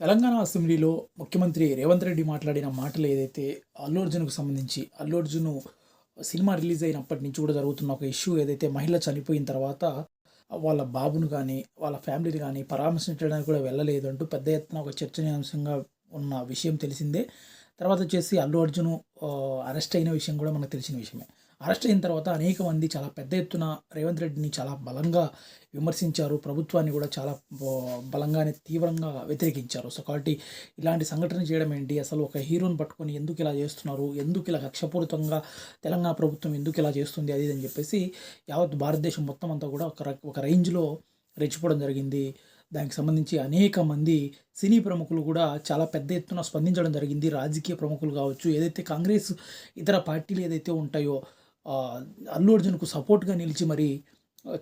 తెలంగాణ అసెంబ్లీలో ముఖ్యమంత్రి రేవంత్ రెడ్డి మాట్లాడిన మాటలు ఏదైతే అల్లు అర్జున్కు సంబంధించి అల్లు అర్జున్ సినిమా రిలీజ్ అయినప్పటి నుంచి కూడా జరుగుతున్న ఒక ఇష్యూ ఏదైతే మహిళ చనిపోయిన తర్వాత వాళ్ళ బాబును కానీ వాళ్ళ ఫ్యామిలీని కానీ పరామర్శించడానికి కూడా వెళ్ళలేదు అంటూ పెద్ద ఎత్తున ఒక చర్చనీయాంశంగా ఉన్న విషయం తెలిసిందే. తర్వాత వచ్చేసి అల్లు అర్జున్ అరెస్ట్ అయిన విషయం కూడా మనకు తెలిసిన విషయమే. అరెస్ట్ అయిన తర్వాత అనేక మంది చాలా పెద్ద ఎత్తున రేవంత్ రెడ్డిని చాలా బలంగా విమర్శించారు. ప్రభుత్వాన్ని కూడా చాలా బలంగానే తీవ్రంగా వ్యతిరేకించారు. సో కాబట్టి ఇలాంటి సంఘటన చేయడం ఏంటి? అసలు ఒక హీరోని పట్టుకొని ఎందుకు ఇలా చేస్తున్నారు? ఎందుకు ఇలా కక్షపూరితంగా తెలంగాణ ప్రభుత్వం ఎందుకు ఇలా చేస్తుంది? అది ఇది అని చెప్పేసి యావత్ భారతదేశం మొత్తం అంతా కూడా ఒక ఒక రేంజ్లో రెచ్చిపోవడం జరిగింది. దానికి సంబంధించి అనేక మంది సినీ ప్రముఖులు కూడా చాలా పెద్ద ఎత్తున స్పందించడం జరిగింది. రాజకీయ ప్రముఖులు కావచ్చు ఏదైతే కాంగ్రెస్ ఇతర పార్టీలు ఏదైతే ఉంటాయో అల్లు అర్జున్కు సపోర్ట్గా నిలిచి మరి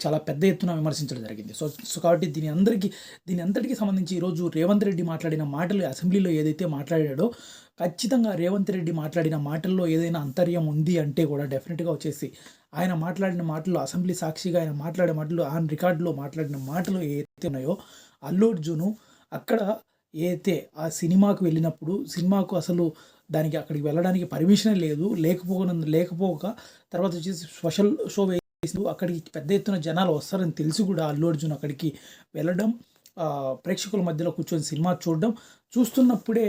చాలా పెద్ద ఎత్తున విమర్శించడం జరిగింది. సో సో కాబట్టి దీని అందరికీ దీని అందరికీ సంబంధించి ఈరోజు రేవంత్ రెడ్డి మాట్లాడిన మాటలు అసెంబ్లీలో ఏదైతే మాట్లాడాడో ఖచ్చితంగా రేవంత్ రెడ్డి మాట్లాడిన మాటల్లో ఏదైనా అంతర్యం ఉంది అంటే కూడా డెఫినెట్గా వచ్చేసి ఆయన మాట్లాడిన మాటలు అసెంబ్లీ సాక్షిగా ఆయన మాట్లాడే మాటలు ఆన్ రికార్డులో మాట్లాడిన మాటలు ఏదైతే ఉన్నాయో అల్లు అర్జును అక్కడ ఏదైతే ఆ సినిమాకు వెళ్ళినప్పుడు సినిమాకు అసలు దానికి అక్కడికి వెళ్ళడానికి పర్మిషన్ లేదు. లేకపోనందు లేకపోక తర్వాత వచ్చేసి స్పెషల్ షో వేసి అక్కడికి పెద్ద ఎత్తున జనాలు వస్తారని తెలిసి కూడా అల్లు అర్జున్ అక్కడికి వెళ్ళడం ప్రేక్షకుల మధ్యలో కూర్చొని సినిమా చూడడం చూస్తున్నప్పుడే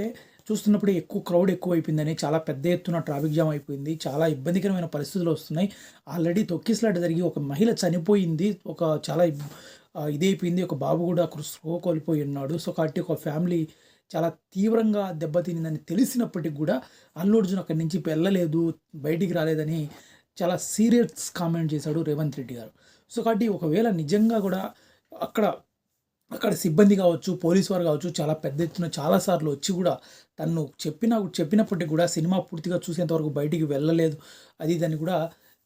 చూస్తున్నప్పుడే ఎక్కువ క్రౌడ్ ఎక్కువ అయిపోయిందని చాలా పెద్ద ఎత్తున ట్రాఫిక్ జామ్ అయిపోయింది చాలా ఇబ్బందికరమైన పరిస్థితులు వస్తున్నాయి. ఆల్రెడీ తొక్కిసలాట జరిగి ఒక మహిళ చనిపోయింది ఒక చాలా ఇదైపోయింది ఒక బాబు కూడా అక్కడ కోల్పోయి ఉన్నాడు. సో కాబట్టి ఒక ఫ్యామిలీ చాలా తీవ్రంగా దెబ్బతినిందని తెలిసినప్పటికీ కూడా అల్లు అర్జున్ అక్కడి నుంచి వెళ్ళలేదు బయటికి రాలేదని చాలా సీరియస్ కామెంట్ చేశాడు రేవంత్ రెడ్డి గారు. సో కాబట్టి ఒకవేళ నిజంగా కూడా అక్కడ అక్కడ సిబ్బంది కావచ్చు పోలీస్ వారు కావచ్చు చాలా పెద్ద ఎత్తున చాలాసార్లు వచ్చి కూడా తను చెప్పిన చెప్పినప్పటికీ కూడా సినిమా పూర్తిగా చూసేంతవరకు బయటికి వెళ్ళలేదు అది దాన్ని కూడా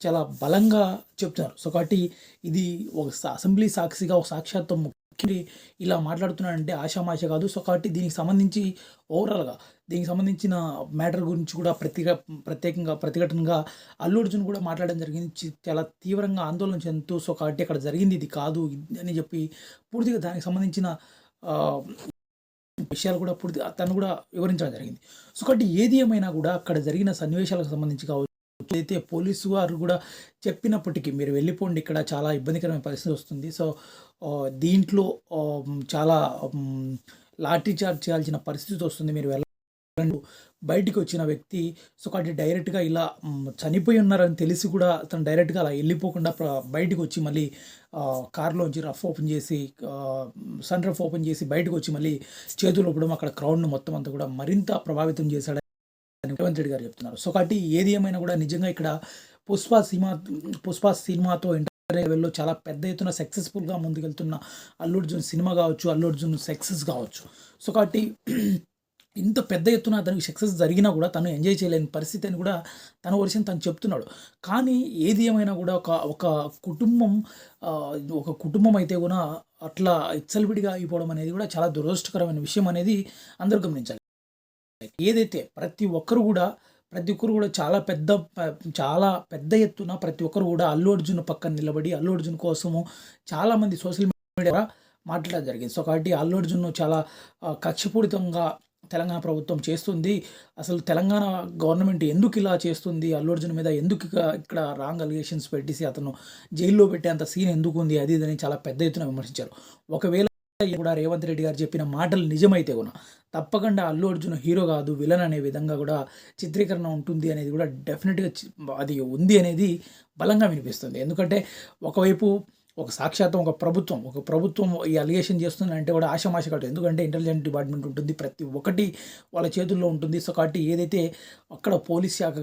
చాలా బలంగా చెప్తున్నారు. సో కాబట్టి ఇది ఒక అసెంబ్లీ సాక్షిగా ఒక సాక్షాత్వం ముఖ్యమంత్రి ఇలా మాట్లాడుతున్నాడంటే ఆషామాష కాదు. సో కాబట్టి దీనికి సంబంధించి ఓవరాల్గా దీనికి సంబంధించిన మ్యాటర్ గురించి కూడా ప్రత్యేక ప్రత్యేకంగా ప్రతిఘటనగా అల్లు అర్జున్ కూడా మాట్లాడడం జరిగింది. చాలా తీవ్రంగా ఆందోళన చెందుతూ సో కాబట్టి అక్కడ జరిగింది. ఇది కాదు ఇది అని చెప్పి పూర్తిగా దానికి సంబంధించిన విషయాలు కూడా పూర్తిగా తను కూడా వివరించడం జరిగింది. సో కాబట్టి ఏది ఏమైనా కూడా అక్కడ జరిగిన సన్నివేశాలకు సంబంధించి కావచ్చు అయితే పోలీసు వారు కూడా చెప్పినప్పటికీ మీరు వెళ్ళిపోండి ఇక్కడ చాలా ఇబ్బందికరమైన పరిస్థితి వస్తుంది. సో దీంట్లో చాలా లాఠీ చార్జ్ చేయాల్సిన పరిస్థితి వస్తుంది. మీరు వెళ్ళ బయటికి వచ్చిన వ్యక్తి సో కాబట్టి డైరెక్ట్గా ఇలా చనిపోయి ఉన్నారని తెలిసి కూడా అతను డైరెక్ట్గా అలా వెళ్ళిపోకుండా బయటకు బయటికి వచ్చి మళ్ళీ కారులోంచి కార్లోంచి రఫ్ ఓపెన్ చేసి సన్ రఫ్ ఓపెన్ చేసి బయటకు వచ్చి మళ్ళీ చేతులు ఇవ్వడం అక్కడ క్రౌడ్ను మొత్తం అంతా కూడా మరింత ప్రభావితం చేశాడని రేవంత్ రెడ్డి గారు చెప్తున్నారు. సో కాబట్టి ఏది ఏమైనా కూడా నిజంగా ఇక్కడ పుష్ప సినిమా పుష్ప సినిమాతో ఇంటర్ లెవెల్లో చాలా పెద్ద ఎత్తున సక్సెస్ఫుల్గా ముందుకెళ్తున్న అల్లు అర్జున్ సినిమా కావచ్చు అల్లు అర్జున్ సక్సెస్ కావచ్చు. సో కాబట్టి ఇంత పెద్ద ఎత్తున అతనికి సక్సెస్ జరిగినా కూడా తను ఎంజాయ్ చేయలేని పరిస్థితి అని కూడా తన వర్షన్ తను చెప్తున్నాడు. కానీ ఏది ఏమైనా కూడా ఒక ఒక కుటుంబం ఒక కుటుంబం అయితే కూడా అట్లా ఇచ్చలవిడిగా అయిపోవడం అనేది కూడా చాలా దురదృష్టకరమైన విషయం అనేది అందరూ గమనించాలి. ఏదైతే ప్రతి ఒక్కరు కూడా ప్రతి ఒక్కరు కూడా చాలా పెద్ద చాలా పెద్ద ఎత్తున ప్రతి ఒక్కరు కూడా అల్లు అర్జున్ పక్కన నిలబడి అల్లు అర్జున్ కోసము చాలామంది సోషల్ మీడియా మాట్లాడడం జరిగింది. సో కాబట్టి అల్లు అర్జున్ చాలా కక్షపూరితంగా తెలంగాణ ప్రభుత్వం చేస్తుంది. అసలు తెలంగాణ గవర్నమెంట్ ఎందుకు ఇలా చేస్తుంది? అల్లు అర్జున్ మీద ఎందుకు ఇక్కడ రాంగ్ అలిగేషన్స్ పెట్టేసి అతను జైల్లో పెట్టేంత సీన్ ఎందుకు ఉంది? అది ఇది అని చాలా పెద్ద ఎత్తున విమర్శించారు. ఒకవేళ కూడా రేవంత్ రెడ్డి గారు చెప్పిన మాటలు నిజమైతే కూడా తప్పకుండా అల్లు అర్జున్ హీరో కాదు విలన్ అనే విధంగా కూడా చిత్రీకరణ ఉంటుంది అనేది కూడా డెఫినెట్గా అది ఉంది అనేది బలంగా వినిపిస్తుంది. ఎందుకంటే ఒకవైపు ఒక సాక్షాత్తం ఒక ప్రభుత్వం ఒక ప్రభుత్వం ఈ అలిగేషన్ చేస్తుందంటే కూడా ఆశమాష కాదు. ఎందుకంటే ఇంటెలిజెంట్ డిపార్ట్మెంట్ ఉంటుంది ప్రతి ఒక్కటి వాళ్ళ చేతుల్లో ఉంటుంది. సో కాబట్టి ఏదైతే అక్కడ పోలీస్ శాఖ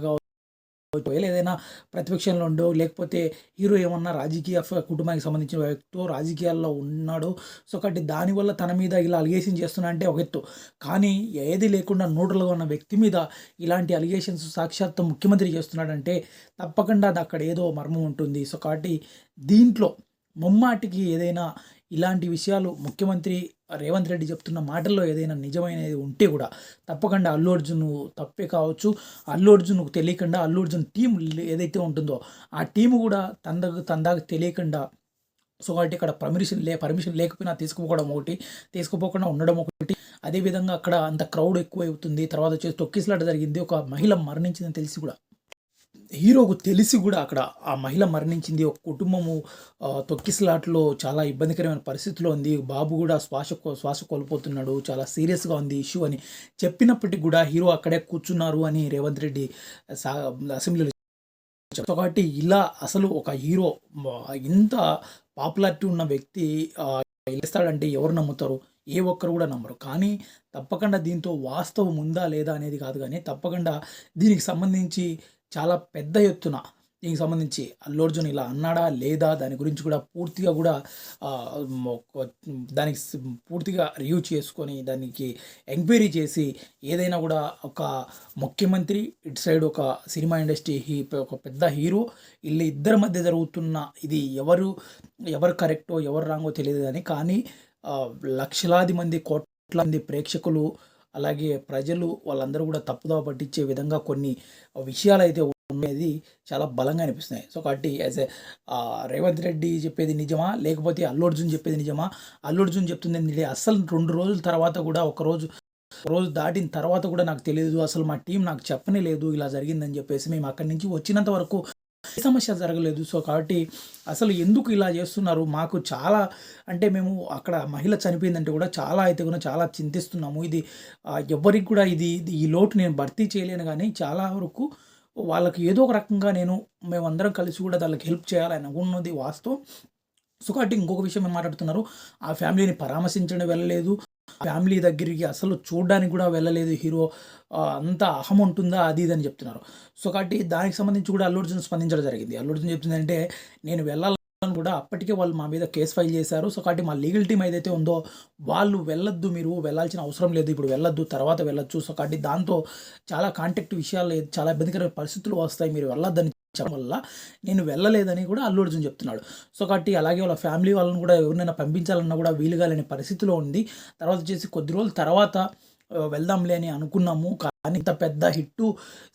ఒకవేళ ఏదైనా ప్రతిపక్షంలో ఉండో లేకపోతే హీరో ఏమన్నా రాజకీయ కుటుంబానికి సంబంధించిన వ్యక్తో రాజకీయాల్లో ఉన్నాడో సో కాబట్టి దానివల్ల తన మీద ఇలా అలిగేషన్ చేస్తున్నా అంటే ఒక ఎత్తు. కానీ ఏది లేకుండా న్యూట్రల్గా ఉన్న వ్యక్తి మీద ఇలాంటి అలిగేషన్స్ సాక్షాత్తు ముఖ్యమంత్రి చేస్తున్నాడంటే తప్పకుండా అది అక్కడ ఏదో మర్మం ఉంటుంది. సో కాబట్టి దీంట్లో ముమ్మాటికి ఏదైనా ఇలాంటి విషయాలు ముఖ్యమంత్రి రేవంత్ రెడ్డి చెప్తున్న మాటల్లో ఏదైనా నిజమైనది ఉంటే కూడా తప్పకుండా అల్లు అర్జున్ తప్పే కావచ్చు. అల్లు అర్జున్కు తెలియకుండా అల్లు అర్జున్ టీం ఏదైతే ఉంటుందో ఆ టీం కూడా తందకు తందాకు తెలియకుండా సో కాబట్టి ఇక్కడ పర్మిషన్ లే పర్మిషన్ లేకపోయినా తీసుకుపోవడం ఒకటి తీసుకుపోకుండా ఉండడం ఒకటి. అదేవిధంగా అక్కడ అంత క్రౌడ్ ఎక్కువ అవుతుంది తర్వాత వచ్చేసి తొక్కిసలాట జరిగింది. ఒక మహిళ మరణించిందని తెలిసి కూడా హీరోకు తెలిసి కూడా అక్కడ ఆ మహిళ మరణించింది. ఒక కుటుంబము తొక్కిసలాట్లో చాలా ఇబ్బందికరమైన పరిస్థితిలో ఉంది. బాబు కూడా శ్వాస కో- శ్వాస కోల్పోతున్నాడు. చాలా సీరియస్గా ఉంది ఇష్యూ అని చెప్పినప్పటికీ కూడా హీరో అక్కడే కూర్చున్నారు అని రేవంత్ రెడ్డి సా అసెంబ్లీలో కాబట్టి ఇలా అసలు ఒక హీరో ఇంత పాపులారిటీ ఉన్న వ్యక్తి ఆ, ఇస్తాడంటే ఎవరు నమ్ముతారు? ఏ ఒక్కరు కూడా నమ్మరు. కానీ తప్పకుండా దీంతో వాస్తవం ఉందా లేదా అనేది కాదు కానీ తప్పకుండా దీనికి సంబంధించి చాలా పెద్ద ఎత్తున దీనికి సంబంధించి అల్లు అర్జున్ ఇలా అన్నాడా లేదా దాని గురించి కూడా పూర్తిగా కూడా దానికి పూర్తిగా రివ్యూ చేసుకొని దానికి ఎంక్వైరీ చేసి ఏదైనా కూడా ఒక ముఖ్యమంత్రి ఇటు సైడ్ ఒక సినిమా ఇండస్ట్రీ హీ ఒక పెద్ద హీరో వీళ్ళు ఇద్దరి మధ్య జరుగుతున్న ఇది ఎవరు ఎవరు కరెక్టో ఎవరు రాంగో తెలియదు కానీ కానీ లక్షలాది మంది కోట్ల మంది ప్రేక్షకులు అలాగే ప్రజలు వాళ్ళందరూ కూడా తప్పుదోవ పట్టించే విధంగా కొన్ని విషయాలు అయితే ఉండేది చాలా బలంగా అనిపిస్తున్నాయి. సో కాబట్టి యాజ్ ఏ రేవంత్ రెడ్డి చెప్పేది నిజమా? లేకపోతే అల్లు అర్జున్ చెప్పేది నిజమా? అల్లు అర్జున్ చెప్తుంది ఏంటంటే అసలు రెండు రోజుల తర్వాత కూడా ఒకరోజు రోజు దాటిన తర్వాత కూడా నాకు తెలియదు అసలు మా టీం నాకు చెప్పనే లేదు. ఇలా జరిగిందని చెప్పేసి మేము అక్కడి నుంచి వచ్చినంత వరకు సమస్య జరగలేదు. సో కాబట్టి అసలు ఎందుకు ఇలా చేస్తున్నారు? మాకు చాలా అంటే మేము అక్కడ మహిళ చనిపోయిందంటే కూడా చాలా అయితే కూడా చాలా చింతిస్తున్నాము. ఇది ఎవరికి ఎవ్వరికి కూడా ఇది ఇది ఈ లోటు నేను భర్తీ చేయలేను కానీ చాలా వరకు వాళ్ళకి ఏదో ఒక రకంగా నేను మేమందరం కలిసి కూడా వాళ్ళకి హెల్ప్ చేయాలని అనుకున్నది వాస్తవం. సో కాబట్టి ఇంకొక విషయం ఏం మాట్లాడుతున్నారు? ఆ ఫ్యామిలీని పరామర్శించడం వెళ్ళలేదు. ఫ్యామిలీ దగ్గరికి అసలు చూడడానికి కూడా వెళ్ళలేదు హీరో. అంత అహం ఉంటుందా? అది ఇది అని చెప్తున్నారు. సో కాబట్టి దానికి సంబంధించి కూడా అల్లు అర్జున్ స్పందించడం జరిగింది. అల్లు అర్జున్ చెప్తుంది అంటే నేను వెళ్ళాలని కూడా అప్పటికే వాళ్ళు మా మీద కేసు ఫైల్ చేశారు. సో కాబట్టి మా లీగల్ టీం ఏదైతే ఉందో వాళ్ళు వెళ్ళొద్దు మీరు వెళ్ళాల్సిన అవసరం లేదు. ఇప్పుడు వెళ్ళొద్దు తర్వాత వెళ్ళొచ్చు. సో కాబట్టి దాంతో చాలా కాంటాక్ట్ విషయాలు చాలా ఇబ్బందికర పరిస్థితులు వస్తాయి. మీరు వెళ్ళొద్దని చెప్పడం వల్ల నేను వెళ్ళలేదని కూడా అల్లు అర్జున్ చెప్తున్నాడు. సో కాబట్టి అలాగే వాళ్ళ ఫ్యామిలీ వాళ్ళని కూడా ఎవరినైనా పంపించాలన్నా కూడా వీలుగా లేని పరిస్థితిలో ఉంది. తర్వాత వచ్చేసి కొద్ది రోజుల తర్వాత వెళ్దాంలే అని అనుకున్నాము. కానీ ఇంత పెద్ద హిట్టు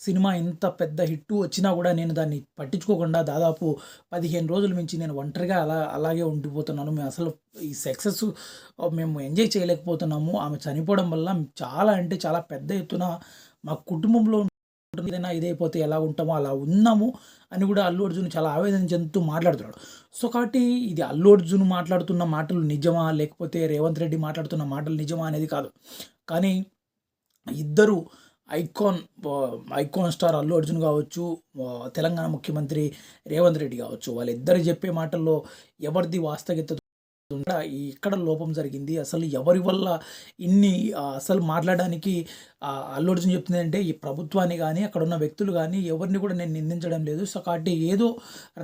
సినిమా ఇంత పెద్ద హిట్టు వచ్చినా కూడా నేను దాన్ని పట్టించుకోకుండా దాదాపు పదిహేను రోజుల నుంచి నేను ఒంటరిగా అలా అలాగే ఉండిపోతున్నాను. మేము అసలు ఈ సక్సెస్ మేము ఎంజాయ్ చేయలేకపోతున్నాము. ఆమె చనిపోవడం వల్ల చాలా అంటే చాలా పెద్ద ఎత్తున మా కుటుంబంలో ఏదైనా ఇదైపోతే ఎలా ఉంటామో అలా ఉన్నాము అని కూడా అల్లు అర్జున్ చాలా ఆవేదన చెందుతూ మాట్లాడుతున్నాడు. సో కాబట్టి ఇది అల్లు అర్జున్ మాట్లాడుతున్న మాటలు నిజమా? లేకపోతే రేవంత్ రెడ్డి మాట్లాడుతున్న మాటలు నిజమా అనేది కాదు. కానీ ఇద్దరు icon icon star Allu Arjun కావచ్చు తెలంగాణ ముఖ్యమంత్రి రేవంత్ రెడ్డి కావచ్చు వాళ్ళిద్దరు చెప్పే మాటల్లో ఎవరిది వాస్తవికత ఇక్కడ లోపం జరిగింది. అసలు ఎవరి వల్ల ఇన్ని అసలు మాట్లాడడానికి అల్లు అర్జున్ చెప్తుంది అంటే ఈ ప్రభుత్వాన్ని కానీ అక్కడ ఉన్న వ్యక్తులు కానీ ఎవరిని కూడా నేను నిందించడం లేదు. సో కాబట్టి ఏదో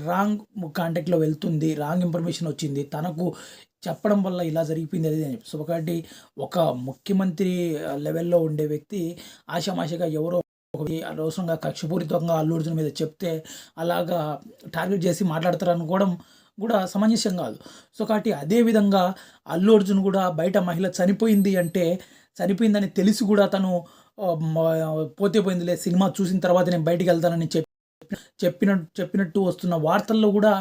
రాంగ్ కాంటాక్ట్లో వెళ్తుంది రాంగ్ ఇన్ఫర్మేషన్ వచ్చింది. తనకు చెప్పడం వల్ల ఇలా జరిగిపోయింది అది అని చెప్పి సో కాబట్టి ఒక ముఖ్యమంత్రి లెవెల్లో ఉండే వ్యక్తి ఆషామాషిగా ఎవరో ఒకటి అనవసరంగా కక్షపూరితంగా అల్లు అర్జున్ మీద చెప్తే అలాగా టార్గెట్ చేసి మాట్లాడతారు అనుకోవడం కూడా సమంజసం కాదు. సో కాబట్టి అదే విధంగా అల్లు అర్జున్ కూడా బయట మహిళ చనిపోయింది అంటే చనిపోయిందని తెలిసి కూడా తను పోతే పోయిందిలే సినిమా చూసిన తర్వాత నేను బయటికి వెళ్తానని చెప్పి చెప్పినట్టు చెప్పినట్టు వస్తున్న వార్తల్లో కూడా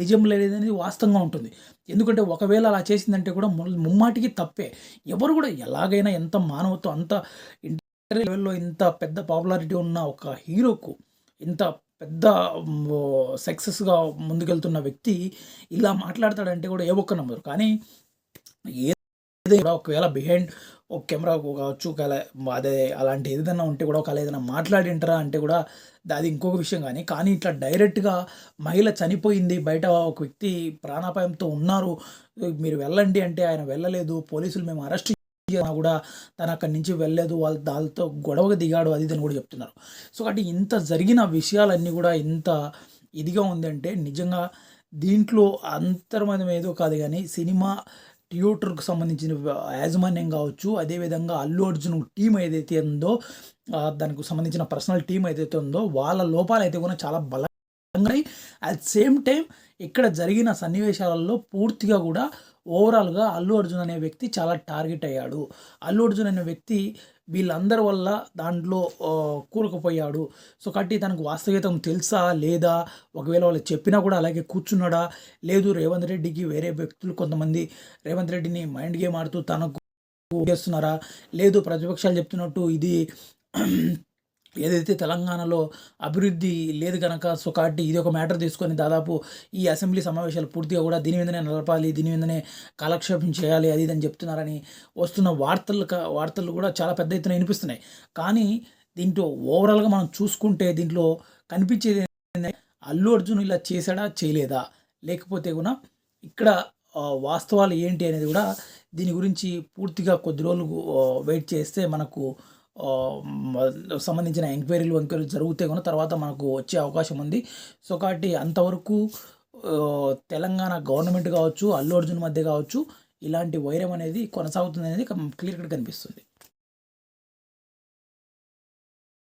నిజం లేదనేది వాస్తవంగా ఉంటుంది. ఎందుకంటే ఒకవేళ అలా చేసిందంటే కూడా ముమ్మాటికి తప్పే. ఎవరు కూడా ఎలాగైనా ఎంత మానవత్వం అంత ఇంటర్ లెవెల్లో ఇంత పెద్ద పాపులారిటీ ఉన్న ఒక హీరోకు ఇంత పెద్ద సక్సెస్గా ముందుకెళ్తున్న వ్యక్తి ఇలా మాట్లాడతాడంటే కూడా ఏ ఒక్క నమ్మరు. కానీ ఏదైనా కూడా ఒకవేళ బిహైండ్ ఒక కెమెరా కావచ్చు అదే అలాంటి ఏదైనా ఉంటే కూడా ఒకవేళ ఏదైనా మాట్లాడింటారా అంటే కూడా అది ఇంకొక విషయం కానీ కానీ ఇట్లా డైరెక్ట్గా మహిళ చనిపోయింది బయట ఒక వ్యక్తి ప్రాణాపాయంతో ఉన్నారు మీరు వెళ్ళండి అంటే ఆయన వెళ్ళలేదు పోలీసులు మేము అరెస్ట్ అయినా కూడా తను అక్కడి నుంచి వెళ్ళలేదు. వాళ్ళు దానితో గొడవగా దిగాడు అది ఇది అని కూడా చెప్తున్నారు. సో కాబట్టి ఇంత జరిగిన విషయాలన్నీ కూడా ఇంత ఇదిగా ఉందంటే నిజంగా దీంట్లో అంతర్మతం ఏదో కాదు కానీ సినిమా థియేటర్కు సంబంధించిన యాజమాన్యం కావచ్చు అదేవిధంగా అల్లు అర్జున్ టీం ఏదైతే ఉందో దానికి సంబంధించిన పర్సనల్ టీం ఏదైతే ఉందో వాళ్ళ లోపాలు అయితే కూడా చాలా బలంగా అట్ సేమ్ టైం ఇక్కడ జరిగిన సన్నివేశాలలో పూర్తిగా కూడా ఓవరాల్గా అల్లు అర్జున్ అనే వ్యక్తి చాలా టార్గెట్ అయ్యాడు. అల్లు అర్జున్ అనే వ్యక్తి వీళ్ళందరి వల్ల దాంట్లో ఆ, కూరుకుపోయాడు. సో కాబట్టి తనకు వాస్తవికతం తెలుసా? లేదా? ఒకవేళ వాళ్ళు చెప్పినా కూడా అలాగే కూర్చున్నాడా? లేదు రేవంత్ రెడ్డికి వేరే వ్యక్తులు కొంతమంది రేవంత్ రెడ్డిని మైండ్ గేమ్ ఆడుతూ తనకు చేస్తున్నారా? లేదు ప్రతిపక్షాలు చెప్తున్నట్టు ఇది ఏదైతే తెలంగాణలో అభివృద్ధి లేదు కనుక సో కాబట్టి ఇది ఒక మ్యాటర్ తీసుకొని దాదాపు ఈ అసెంబ్లీ సమావేశాలు పూర్తిగా కూడా దీని మీదనే నడపాలి దీని మీదనే కాలక్షేపం చేయాలి అది ఇది అని చెప్తున్నారని వస్తున్న వార్తలు వార్తలు కూడా చాలా పెద్ద ఎత్తున వినిపిస్తున్నాయి. కానీ దీంట్లో ఓవరాల్గా మనం చూసుకుంటే దీంట్లో కనిపించేది అల్లు అర్జున్ ఇలా చేశాడా చేయలేదా? లేకపోతే కూడా ఇక్కడ వాస్తవాలు ఏంటి అనేది కూడా దీని గురించి పూర్తిగా కొద్ది రోజులు వెయిట్ చేస్తే మనకు సంబంధించిన ఎంక్వైరీలు ఎంక్వైరీలు జరిగితే కూడా తర్వాత మనకు వచ్చే అవకాశం ఉంది. సో కాబట్టి అంతవరకు తెలంగాణ గవర్నమెంట్ కావచ్చు అల్లు అర్జున్ మధ్య కావచ్చు ఇలాంటి వైరం అనేది కొనసాగుతుంది అనేది క్లియర్ కనిపిస్తుంది.